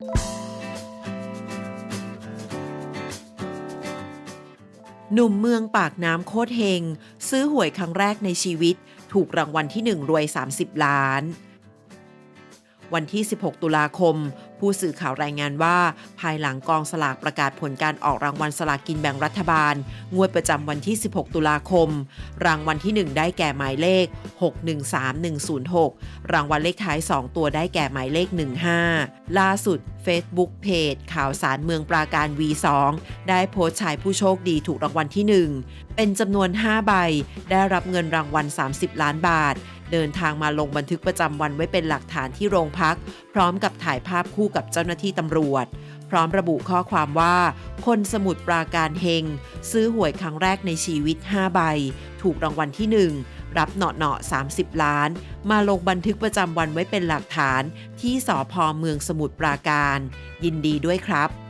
หนุ่มเมืองปากน้ำโคตรเฮง ซื้อหวยครั้งแรกในชีวิต ถูกรางวัลที่ 1 รวย 30 ล้าน วันที่ 16 ตุลาคม ผู้สื่อข่าวรายงานว่า ภายหลังกองสลากประกาศผลการออกรางวัลสลากกินแบ่งรัฐบาล งวดประจำวันที่ 16 ตุลาคม รางวัลที่ 1 ได้แก่หมายเลข 613106 รางวัลเลขท้าย 2 ตัวได้แก่หมายเลข 15 ล่าสุด Facebook เพจข่าวสารเมืองปราการ V2 ได้โพสต์ชายผู้โชคดีถูกรางวัลที่ 1 เป็นจำนวน 5 ใบ ได้รับเงินรางวัล 30 ล้านบาท เดินทางมาลงบันทึกประจำวันไว้เป็นหลักฐานที่โรงพัก พร้อมกับถ่ายภาพคู่กับเจ้าหน้าที่ตำรวจ พร้อมระบุข้อความว่า คนสมุทรปราการเฮง ซื้อหวยครั้งแรกในชีวิต 5 ใบ ถูกรางวัลที่ 1รับเหนาะเนาะ30 ล้าน มาลงบันทึกประจำวันไว้เป็นหลักฐานที่สพเมืองสมุทรปราการ ยินดีด้วยครับ